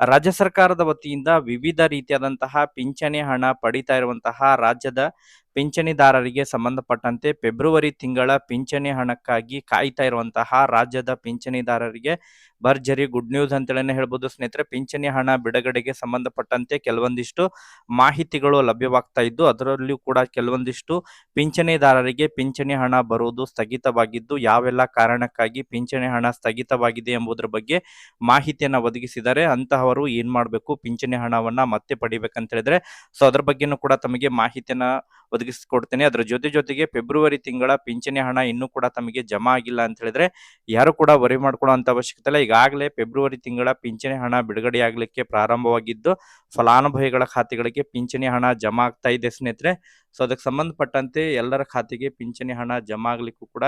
ರಾಜ್ಯ ಸರ್ಕಾರದ ವತಿಯಿಂದ ವಿವಿಧ ರೀತಿಯಾದಂತಹ ಪಿಂಚಣಿ ಹಣ ಪಡಿತಾ ಇರುವಂತಹ ರಾಜ್ಯದ ಪಿಂಚಣಿದಾರರಿಗೆ ಸಂಬಂಧಪಟ್ಟಂತೆ ಫೆಬ್ರವರಿ ತಿಂಗಳ ಪಿಂಚಣಿ ಹಣಕ್ಕಾಗಿ ಕಾಯ್ತಾ ಇರುವಂತಹ ರಾಜ್ಯದ ಪಿಂಚಣಿದಾರರಿಗೆ ಭರ್ಜರಿ ಗುಡ್ ನ್ಯೂಸ್ ಅಂತೇಳಿ ಹೇಳ್ಬೋದು. ಸ್ನೇಹಿತರೆ, ಪಿಂಚಣಿ ಹಣ ಬಿಡುಗಡೆಗೆ ಸಂಬಂಧಪಟ್ಟಂತೆ ಕೆಲವೊಂದಿಷ್ಟು ಮಾಹಿತಿಗಳು ಲಭ್ಯವಾಗ್ತಾ ಇದ್ದು, ಅದರಲ್ಲಿಯೂ ಕೂಡ ಕೆಲವೊಂದಿಷ್ಟು ಪಿಂಚಣಿದಾರರಿಗೆ ಪಿಂಚಣಿ ಹಣ ಬರುವುದು ಸ್ಥಗಿತವಾಗಿದ್ದು, ಯಾವೆಲ್ಲ ಕಾರಣಕ್ಕಾಗಿ ಪಿಂಚಣಿ ಹಣ ಸ್ಥಗಿತವಾಗಿದೆ ಎಂಬುದರ ಬಗ್ಗೆ ಮಾಹಿತಿಯನ್ನ ಒದಗಿಸಿದ್ದಾರೆ ಅಂತಹವರು ಏನ್ ಮಾಡಬೇಕು? ಪಿಂಚಣಿ ಹಣವನ್ನ ಮತ್ತೆ ಪಡಿಬೇಕಂತ ಹೇಳಿದ್ರೆ ಸೊ ಅದ್ರ ಬಗ್ಗೆನೂ ಕೂಡ ತಮಗೆ ಮಾಹಿತಿಯನ್ನ ಒದಗಿಸಿಕೊಡ್ತೇನೆ. ಅದರ ಜೊತೆ ಜೊತೆಗೆ ಫೆಬ್ರವರಿ ತಿಂಗಳ ಪಿಂಚಣಿ ಹಣ ಇನ್ನೂ ಕೂಡ ತಮಗೆ ಜಮಾ ಆಗಿಲ್ಲ ಅಂತ ಹೇಳಿದ್ರೆ ಯಾರು ಕೂಡ ವರಿ ಮಾಡ್ಕೊಳ್ಳೋ ಅಂತ ಅವಶ್ಯಕತೆ ಇಲ್ಲ. ಈಗಾಗಲೇ ಫೆಬ್ರವರಿ ತಿಂಗಳ ಪಿಂಚಣಿ ಹಣ ಬಿಡುಗಡೆಯಾಗಲಿಕ್ಕೆ ಪ್ರಾರಂಭವಾಗಿದ್ದು, ಫಲಾನುಭವಿಗಳ ಖಾತೆಗಳಿಗೆ ಪಿಂಚಣಿ ಹಣ ಜಮಾ ಆಗ್ತಾ ಇದೆ ಸ್ನೇಹಿತರೆ. ಸೊ, ಅದಕ್ಕೆ ಸಂಬಂಧಪಟ್ಟಂತೆ ಎಲ್ಲರ ಖಾತೆಗೆ ಪಿಂಚಣಿ ಹಣ ಜಮಾ ಆಗ್ಲಿಕ್ಕೂ ಕೂಡ,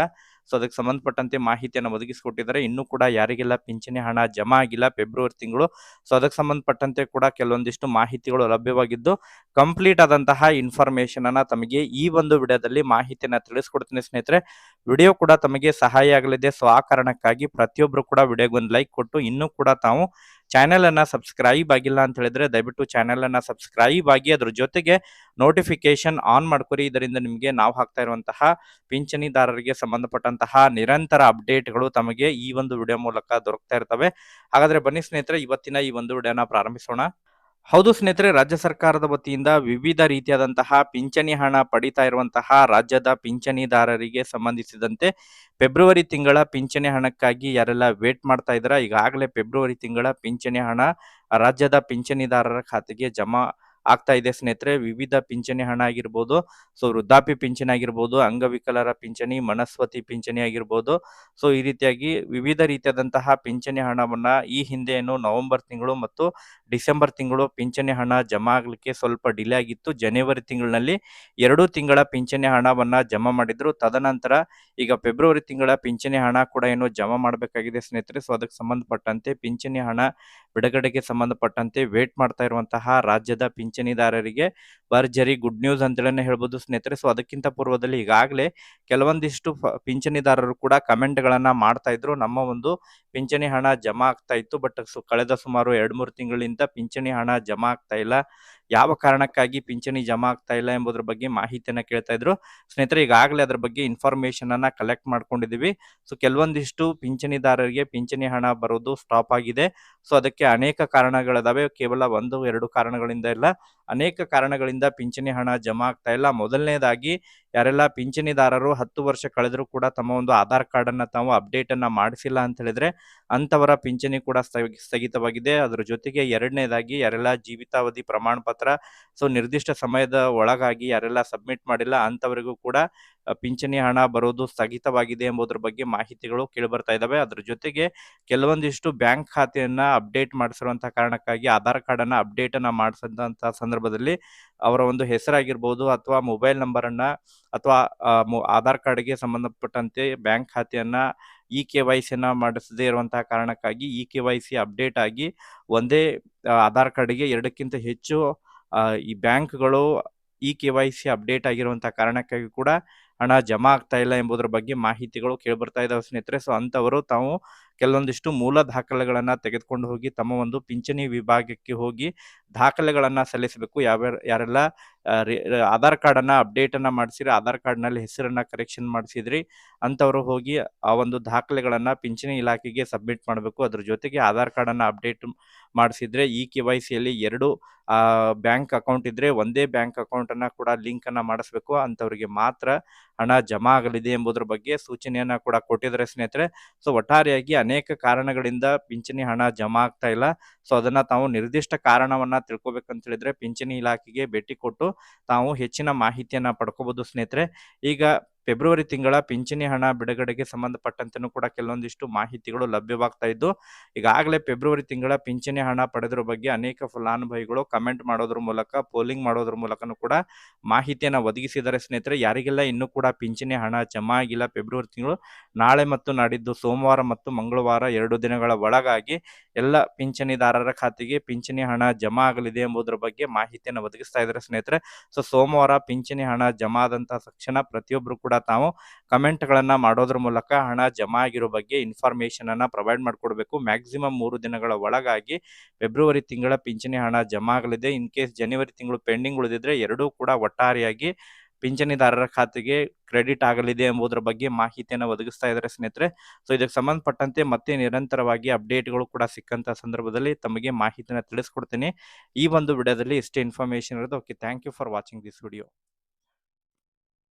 ಸೊ, ಅದಕ್ಕೆ ಸಂಬಂಧಪಟ್ಟಂತೆ ಮಾಹಿತಿಯನ್ನು ಒದಗಿಸಿಕೊಟ್ಟಿದ್ದಾರೆ. ಇನ್ನೂ ಕೂಡ ಯಾರಿಗೆಲ್ಲ ಪಿಂಚಣಿ ಹಣ ಜಮಾ ಆಗಿಲ್ಲ ಫೆಬ್ರವರಿ ತಿಂಗಳು, ಸೊ, ಅದಕ್ಕೆ ಸಂಬಂಧಪಟ್ಟಂತೆ ಕೂಡ ಕೆಲವೊಂದಿಷ್ಟು ಮಾಹಿತಿಗಳು ಲಭ್ಯವಾಗಿದ್ದು, ಕಂಪ್ಲೀಟ್ ಆದಂತಹ ಇನ್ಫಾರ್ಮೇಶನ್ ಅನ್ನ ತಮಗೆ ಈ ಒಂದು ವಿಡಿಯೋದಲ್ಲಿ ಮಾಹಿತಿಯನ್ನ ತಿಳಿಸ್ಕೊಡ್ತೀನಿ ಸ್ನೇಹಿತರೆ. ವಿಡಿಯೋ ಕೂಡ ತಮಗೆ ಸಹಾಯ ಆಗಲಿದೆ. ಸೊ ಆ ಕಾರಣಕ್ಕಾಗಿ ಪ್ರತಿಯೊಬ್ಬರು ಕೂಡ ವಿಡಿಯೋಗೆ ಒಂದು ಲೈಕ್ ಕೊಟ್ಟು ಇನ್ನೂ ಕೂಡ ತಾವು ಚಾನೆಲ್ ಅನ್ನ ಸಬ್ಸ್ಕ್ರೈಬ್ ಆಗಿಲ್ಲ ಅಂತ ಹೇಳಿದ್ರೆ ದಯವಿಟ್ಟು ಚಾನೆಲ್ ಅನ್ನ ಸಬ್ಸ್ಕ್ರೈಬ್ ಆಗಿ ಅದ್ರ ಜೊತೆಗೆ ನೋಟಿಫಿಕೇಶನ್ ಆನ್ ಮಾಡ್ಕೊರಿ. ಇದರಿಂದ ನಿಮಗೆ ನಾವು ಹಾಕ್ತಾ ಇರುವಂತಹ ಪಿಂಚಣಿದಾರರಿಗೆ ಸಂಬಂಧಪಟ್ಟಂತಹ ನಿರಂತರ ಅಪ್ಡೇಟ್ಗಳು ತಮಗೆ ಈ ಒಂದು ವಿಡಿಯೋ ಮೂಲಕ ದೊರಕ್ತಾ ಇರ್ತವೆ. ಹಾಗಾದ್ರೆ ಬನ್ನಿ ಸ್ನೇಹಿತರೆ, ಇವತ್ತಿನ ಈ ಒಂದು ವಿಡಿಯೋನ ಪ್ರಾರಂಭಿಸೋಣ. ಹೌದು ಸ್ನೇಹಿತರೆ, ರಾಜ್ಯ ಸರ್ಕಾರದ ವತಿಯಿಂದ ವಿವಿಧ ರೀತಿಯಾದಂತಹ ಪಿಂಚಣಿ ಹಣ ಪಡಿತಾ ಇರುವಂತಹ ರಾಜ್ಯದ ಪಿಂಚಣಿದಾರರಿಗೆ ಸಂಬಂಧಿಸಿದಂತೆ ಫೆಬ್ರವರಿ ತಿಂಗಳ ಪಿಂಚಣಿ ಹಣಕ್ಕಾಗಿ ಯಾರೆಲ್ಲ ವೇಟ್ ಮಾಡ್ತಾ ಇದ್ದೀರಾ, ಈಗಾಗಲೇ ಫೆಬ್ರವರಿ ತಿಂಗಳ ಪಿಂಚಣಿ ಹಣ ರಾಜ್ಯದ ಪಿಂಚಣಿದಾರರ ಖಾತೆಗೆ ಜಮಾ ಆಗ್ತಾ ಇದೆ ಸ್ನೇಹಿತರೆ. ವಿವಿಧ ಪಿಂಚಣಿ ಹಣ ಆಗಿರ್ಬೋದು, ಸೊ ವೃದ್ಧಾಪ್ಯ ಪಿಂಚಣಿ ಆಗಿರ್ಬೋದು, ಅಂಗವಿಕಲರ ಪಿಂಚಣಿ, ಮನಸ್ವತಿ ಪಿಂಚಣಿ ಆಗಿರ್ಬೋದು. ಸೊ ಈ ರೀತಿಯಾಗಿ ವಿವಿಧ ರೀತಿಯಾದಂತಹ ಪಿಂಚಣಿ ಹಣವನ್ನ ಈ ಹಿಂದೆ ಏನು ನವೆಂಬರ್ ತಿಂಗಳು ಮತ್ತು ಡಿಸೆಂಬರ್ ತಿಂಗಳು ಪಿಂಚಣಿ ಹಣ ಜಮಾ ಆಗ್ಲಿಕ್ಕೆ ಸ್ವಲ್ಪ ಡಿಲೇ ಆಗಿತ್ತು. ಜನವರಿ ತಿಂಗಳಿನಲ್ಲಿ ಎರಡು ತಿಂಗಳ ಪಿಂಚಣಿ ಹಣವನ್ನ ಜಮಾ ಮಾಡಿದ್ರು. ತದನಂತರ ಈಗ ಫೆಬ್ರವರಿ ತಿಂಗಳ ಪಿಂಚಣಿ ಹಣ ಕೂಡ ಏನು ಜಮಾ ಮಾಡಬೇಕಾಗಿದೆ ಸ್ನೇಹಿತರೆ. ಸೊ ಅದಕ್ಕೆ ಸಂಬಂಧಪಟ್ಟಂತೆ ಪಿಂಚಣಿ ಹಣ ಬಿಡುಗಡೆಗೆ ಸಂಬಂಧಪಟ್ಟಂತೆ ವೇಟ್ ಮಾಡ್ತಾ ಇರುವಂತಹ ರಾಜ್ಯದ ಪಿಂಚಣಿದಾರರಿಗೆ ಭರ್ಜರಿ ಗುಡ್ ನ್ಯೂಸ್ ಅಂತೇಳಿ ಹೇಳ್ಬೋದು ಸ್ನೇಹಿತರೆ. ಸೊ ಅದಕ್ಕಿಂತ ಪೂರ್ವದಲ್ಲಿ ಈಗಾಗಲೇ ಕೆಲವೊಂದಿಷ್ಟು ಪಿಂಚಣಿದಾರರು ಕೂಡ ಕಮೆಂಟ್ಗಳನ್ನ ಮಾಡ್ತಾ ಇದ್ರು. ನಮ್ಮ ಒಂದು ಪಿಂಚಣಿ ಹಣ ಜಮಾ ಆಗ್ತಾ ಇತ್ತು. ಬಟ್ ಕಳೆದ ಸುಮಾರು ಎರಡ್ ಮೂರು ತಿಂಗಳಿಂದ ಪಿಂಚಣಿ ಹಣ ಜಮಾ ಆಗ್ತಾ ಇಲ್ಲ. ಯಾವ ಕಾರಣಕ್ಕಾಗಿ ಪಿಂಚಣಿ ಜಮಾ ಆಗ್ತಾ ಇಲ್ಲ ಎಂಬುದ್ರ ಬಗ್ಗೆ ಮಾಹಿತಿಯನ್ನ ಕೇಳ್ತಾ ಇದ್ರು. ಸ್ನೇಹಿತರೆ, ಈಗಾಗಲೇ ಅದ್ರ ಬಗ್ಗೆ ಇನ್ಫಾರ್ಮೇಶನ್ ಅನ್ನ ಕಲೆಕ್ಟ್ ಮಾಡ್ಕೊಂಡಿದೀವಿ. ಸೊ ಕೆಲವೊಂದಿಷ್ಟು ಪಿಂಚಣಿದಾರರಿಗೆ ಪಿಂಚಣಿ ಹಣ ಬರೋದು ಸ್ಟಾಪ್ ಆಗಿದೆ. ಸೊ ಅದಕ್ಕೆ ಅನೇಕ ಕಾರಣಗಳಿದಾವೆ. ಕೇವಲ ಒಂದು, ಎರಡು ಕಾರಣಗಳಿಂದ ಇಲ್ಲ. ಅನೇಕ ಕಾರಣಗಳಿಂದ ಪಿಂಚಣಿ ಹಣ ಜಮಾ ಆಗ್ತಾ ಇಲ್ಲ. ಮೊದಲನೇದಾಗಿ, ಯಾರೆಲ್ಲ ಪಿಂಚಣಿದಾರರು ಹತ್ತು ವರ್ಷ ಕಳೆದರೂ ಕೂಡ ತಮ್ಮ ಒಂದು ಆಧಾರ್ ಕಾರ್ಡನ್ನು ತಾವು ಅಪ್ಡೇಟನ್ನು ಮಾಡಿಸಿಲ್ಲ ಅಂತ ಹೇಳಿದ್ರೆ, ಅಂಥವರ ಪಿಂಚಣಿ ಕೂಡ ಸ್ಥಗಿ- ಸ್ಥಗಿತವಾಗಿದೆ. ಅದರ ಜೊತೆಗೆ ಎರಡನೇದಾಗಿ, ಯಾರೆಲ್ಲ ಜೀವಿತಾವಧಿ ಪ್ರಮಾಣ ಪತ್ರ ಸೊ, ನಿರ್ದಿಷ್ಟ ಸಮಯದ ಒಳಗಾಗಿ ಯಾರೆಲ್ಲ ಸಬ್ಮಿಟ್ ಮಾಡಿಲ್ಲ ಅಂಥವರಿಗೂ ಕೂಡ ಪಿಂಚಣಿ ಹಣ ಬರೋದು ಸ್ಥಗಿತವಾಗಿದೆ ಎಂಬುದರ ಬಗ್ಗೆ ಮಾಹಿತಿಗಳು ಕೇಳಿಬರ್ತಾ ಇದ್ದಾವೆ ಅದ್ರ ಜೊತೆಗೆ ಕೆಲವೊಂದಿಷ್ಟು ಬ್ಯಾಂಕ್ ಖಾತೆಯನ್ನ ಅಪ್ಡೇಟ್ ಮಾಡಿಸಿರುವಂತಹ ಕಾರಣಕ್ಕಾಗಿ ಆಧಾರ್ ಕಾರ್ಡ್ ಅನ್ನ ಅಪ್ಡೇಟ್ ಅನ್ನ ಮಾಡಿಸಿದಂತಹ ಸಂದರ್ಭದಲ್ಲಿ ಅವರ ಒಂದು ಹೆಸರಾಗಿರ್ಬೋದು ಅಥವಾ ಮೊಬೈಲ್ ನಂಬರ್ ಅನ್ನ ಅಥವಾ ಆಧಾರ್ ಕಾರ್ಡ್ಗೆ ಸಂಬಂಧಪಟ್ಟಂತೆ ಬ್ಯಾಂಕ್ ಖಾತೆಯನ್ನ ಇ ಕೆ ವೈ ಸಿಯನ್ನ ಮಾಡಿಸದೇ ಇರುವಂತಹ ಕಾರಣಕ್ಕಾಗಿ E K Y C update ಆಗಿ ಒಂದೇ ಆಧಾರ್ ಕಾರ್ಡ್ಗೆ ಎರಡಕ್ಕಿಂತ ಹೆಚ್ಚು ಈ ಬ್ಯಾಂಕ್ಗಳು E K Y C update ಆಗಿರುವಂತಹ ಕಾರಣಕ್ಕಾಗಿ ಕೂಡ ಹಣ ಜಮಾ ಆಗ್ತಾ ಇಲ್ಲ ಎಂಬುದರ ಬಗ್ಗೆ ಮಾಹಿತಿಗಳು ಕೇಳಿಬರ್ತಾ ಇದ್ದಾವೆ ಸ್ನೇಹಿತರೆ. ಸೊ ಅಂತವರು ತಾವು ಕೆಲವೊಂದಿಷ್ಟು ಮೂಲ ದಾಖಲೆಗಳನ್ನ ತೆಗೆದುಕೊಂಡು ಹೋಗಿ ತಮ್ಮ ಒಂದು ಪಿಂಚಣಿ ವಿಭಾಗಕ್ಕೆ ಹೋಗಿ ದಾಖಲೆಗಳನ್ನ ಸಲ್ಲಿಸಬೇಕು. ಯಾವ ಯಾರೆಲ್ಲ ಆಧಾರ್ ಕಾರ್ಡ್ ಅನ್ನ ಅಪ್ಡೇಟ್ ಮಾಡಿಸಿರಿ, ಆಧಾರ್ ಕಾರ್ಡ್ನಲ್ಲಿ ಹೆಸರನ್ನ ಕರೆಕ್ಷನ್ ಮಾಡಿಸಿದ್ರಿ ಅಂತವರು ಹೋಗಿ ಆ ಒಂದು ದಾಖಲೆಗಳನ್ನ ಪಿಂಚಣಿ ಇಲಾಖೆಗೆ ಸಬ್ಮಿಟ್ ಮಾಡಬೇಕು. ಅದ್ರ ಜೊತೆಗೆ ಆಧಾರ್ ಕಾರ್ಡ್ ಅಪ್ಡೇಟ್ ಮಾಡಿಸಿದ್ರೆ ಈ ಕೆ ವೈ ಸಿಯಲ್ಲಿ ಎರಡು ಬ್ಯಾಂಕ್ ಅಕೌಂಟ್ ಇದ್ರೆ ಒಂದೇ ಬ್ಯಾಂಕ್ ಅಕೌಂಟ್ ಕೂಡ ಲಿಂಕ್ ಅನ್ನ ಮಾಡಿಸ್ಬೇಕು. ಅಂತವರಿಗೆ ಮಾತ್ರ ಹಣ ಜಮಾ ಆಗಲಿದೆ ಎಂಬುದರ ಬಗ್ಗೆ ಸೂಚನೆಯನ್ನ ಕೂಡ ಕೊಟ್ಟಿದ್ದಾರೆ ಸ್ನೇಹಿತರೆ. ಸೊ ಒಟ್ಟಾರೆಯಾಗಿ ಅನೇಕ ಕಾರಣಗಳಿಂದ ಪಿಂಚಣಿ ಹಣ ಜಮಾ ಆಗ್ತಾ ಇಲ್ಲ. ಸೊ ಅದನ್ನ ತಾವು ನಿರ್ದಿಷ್ಟ ಕಾರಣವನ್ನ ತಿಳ್ಕೊಬೇಕಂತ ಹೇಳಿದ್ರೆ ಪಿಂಚಣಿ ಇಲಾಖೆಗೆ ಭೇಟಿ ಕೊಟ್ಟು ತಾವು ಹೆಚ್ಚಿನ ಮಾಹಿತಿಯನ್ನ ಪಡ್ಕೋಬಹುದು ಸ್ನೇಹಿತರೆ. ಈಗ ಫೆಬ್ರವರಿ ತಿಂಗಳ ಪಿಂಚಣಿ ಹಣ ಬಿಡುಗಡೆಗೆ ಸಂಬಂಧಪಟ್ಟಂತೆಯೂ ಕೂಡ ಕೆಲವೊಂದಿಷ್ಟು ಮಾಹಿತಿಗಳು ಲಭ್ಯವಾಗ್ತಾ ಇದ್ದು, ಈಗಾಗಲೇ ಫೆಬ್ರವರಿ ತಿಂಗಳ ಪಿಂಚಣಿ ಹಣ ಪಡೆದ್ರ ಬಗ್ಗೆ ಅನೇಕ ಫಲಾನುಭವಿಗಳು ಕಮೆಂಟ್ ಮಾಡೋದ್ರ ಮೂಲಕ, ಪೋಲಿಂಗ್ ಮಾಡೋದ್ರ ಮೂಲಕನೂ ಕೂಡ ಮಾಹಿತಿಯನ್ನು ಒದಗಿಸಿದ್ದಾರೆ. ಸ್ನೇಹಿತರೆ, ಯಾರಿಗೆಲ್ಲ ಇನ್ನೂ ಕೂಡ ಪಿಂಚಣಿ ಹಣ ಜಮಾ ಆಗಿಲ್ಲ ಫೆಬ್ರವರಿ ತಿಂಗಳು, ನಾಳೆ ಮತ್ತು ನಾಡಿದ್ದು ಸೋಮವಾರ ಮತ್ತು ಮಂಗಳವಾರ ಎರಡು ದಿನಗಳ ಒಳಗಾಗಿ ಎಲ್ಲ ಪಿಂಚಣಿದಾರರ ಖಾತೆಗೆ ಪಿಂಚಣಿ ಹಣ ಜಮಾ ಆಗಲಿದೆ ಎಂಬುದರ ಬಗ್ಗೆ ಮಾಹಿತಿಯನ್ನು ಒದಗಿಸ್ತಾ ಇದ್ದಾರೆ. ಸ್ನೇಹಿತರೆ, ಸೊ ಸೋಮವಾರ ಪಿಂಚಣಿ ಹಣ ಜಮಾ ಆದಂತಹ ತಕ್ಷಣ ಪ್ರತಿಯೊಬ್ಬರು ಕೂಡ ಕೂಡ ತಾವು ಕಮೆಂಟ್ಗಳನ್ನು ಮಾಡೋದ್ರ ಮೂಲಕ ಹಣ ಜಮಾ ಆಗಿರೋ ಬಗ್ಗೆ ಇನ್ಫಾರ್ಮೇಷನನ್ನು ಪ್ರೊವೈಡ್ ಮಾಡಿಕೊಡ್ಬೇಕು. ಮ್ಯಾಕ್ಸಿಮಮ್ ಮೂರು ದಿನಗಳ ಒಳಗಾಗಿ ಫೆಬ್ರವರಿ ತಿಂಗಳ ಪಿಂಚಣಿ ಹಣ ಜಮಾ ಆಗಲಿದೆ. ಇನ್ ಕೇಸ್ ಜನವರಿ ತಿಂಗಳು ಪೆಂಡಿಂಗ್ ಉಳಿದಿದ್ರೆ ಎರಡೂ ಕೂಡ ಒಟ್ಟಾರೆಯಾಗಿ ಪಿಂಚಣಿದಾರರ ಖಾತೆಗೆ ಕ್ರೆಡಿಟ್ ಆಗಲಿದೆ ಎಂಬುದರ ಬಗ್ಗೆ ಮಾಹಿತಿಯನ್ನು ಒದಗಿಸ್ತಾ ಇದ್ದಾರೆ ಸ್ನೇಹಿತರೆ. ಸೊ ಇದಕ್ಕೆ ಸಂಬಂಧಪಟ್ಟಂತೆ ಮತ್ತೆ ನಿರಂತರವಾಗಿ ಅಪ್ಡೇಟ್ಗಳು ಕೂಡ ಸಿಕ್ಕಂತ ಸಂದರ್ಭದಲ್ಲಿ ತಮಗೆ ಮಾಹಿತಿಯನ್ನು ತಿಳಿಸ್ಕೊಡ್ತೀನಿ. ಈ ಒಂದು ವಿಡಿಯೋದಲ್ಲಿ ಇಷ್ಟೇ ಇನ್ಫಾರ್ಮೇಷನ್ ಇರೋದು. Okay thank you for watching this video